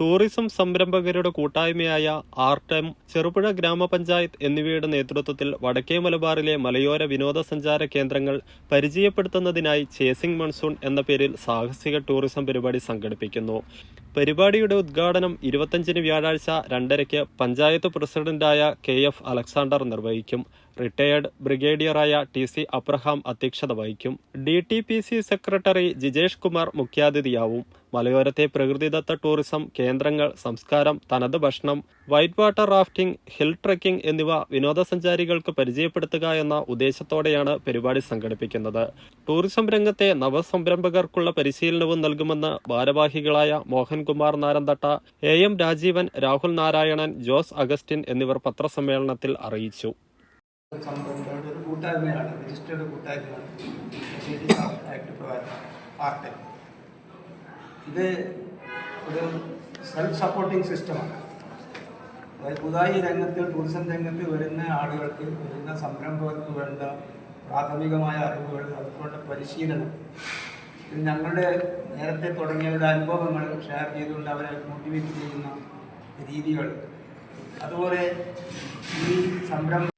Tourism സംരംഭകരുടെ കൂട്ടായ്മയായ ആർടെം ചെറുപുഴ ഗ്രാമപഞ്ചായത്ത് എന്നിവയുടെ നേതൃത്വത്തിൽ വടക്കേ മലബാറിലെ മലയോര വിനോദസഞ്ചാര കേന്ദ്രങ്ങൾ പരിചയപ്പെടുത്തുന്നതിനായി ചേസിംഗ് മൺസൂൺ എന്ന പേരിൽ സാഹസിക ടൂറിസം പരിപാടി സംഘടിപ്പിക്കുന്നു. പരിപാടിയുടെ ഉദ്ഘാടനം ഇരുപത്തഞ്ചിന് വ്യാഴാഴ്ച രണ്ടരയ്ക്ക് പഞ്ചായത്ത് പ്രസിഡന്റായ കെ എഫ് അലക്സാണ്ടർ നിർവഹിക്കും. റിട്ടയേർഡ് ബ്രിഗേഡിയറായ ടി സി അബ്രഹാം അധ്യക്ഷത വഹിക്കും. D T P C secretary Jijesh Kumar മുഖ്യാതിഥിയാവും. മലയോരത്തെ പ്രകൃതിദത്ത ടൂറിസം കേന്ദ്രങ്ങൾ സംസ്കാരം തനത് ഭക്ഷണം white water rafting hill trekking എന്നിവ വിനോദസഞ്ചാരികൾക്ക് പരിചയപ്പെടുത്തുക എന്ന ഉദ്ദേശത്തോടെയാണ് പരിപാടി സംഘടിപ്പിക്കുന്നത്. ടൂറിസം രംഗത്തെ നവസംരംഭകർക്കുള്ള പരിശീലനവും നൽകുമെന്ന് ഭാരവാഹികളായ Mohankumar Naranthatta A M Rajeevan Rahul Narayanan Jose Augustine എന്നിവർ പത്രസമ്മേളനത്തിൽ അറിയിച്ചു. കൂട്ടായ്മയാണ് രജിസ്റ്റേർഡ് കൂട്ടായ്മയാണ് ആക്ട് പ്രകാരം ഇത് ഒരു സെൽഫ് സപ്പോർട്ടിംഗ് സിസ്റ്റമാണ് അതായത് പുതുതായി രംഗത്ത് ടൂറിസം രംഗത്ത് വരുന്ന ആളുകൾക്ക് വരുന്ന സംരംഭകർക്ക് വേണ്ട പ്രാഥമികമായ അറിവുകൾ അതുകൊണ്ട് പരിശീലനം. ഇത് ഞങ്ങളുടെ നേരത്തെ തുടങ്ങിയവരുടെ അനുഭവങ്ങൾ ഷെയർ ചെയ്തുകൊണ്ട് അവരെ മോട്ടിവേറ്റ് ചെയ്യുന്ന രീതികൾ. അതുപോലെ ഈ സംരംഭം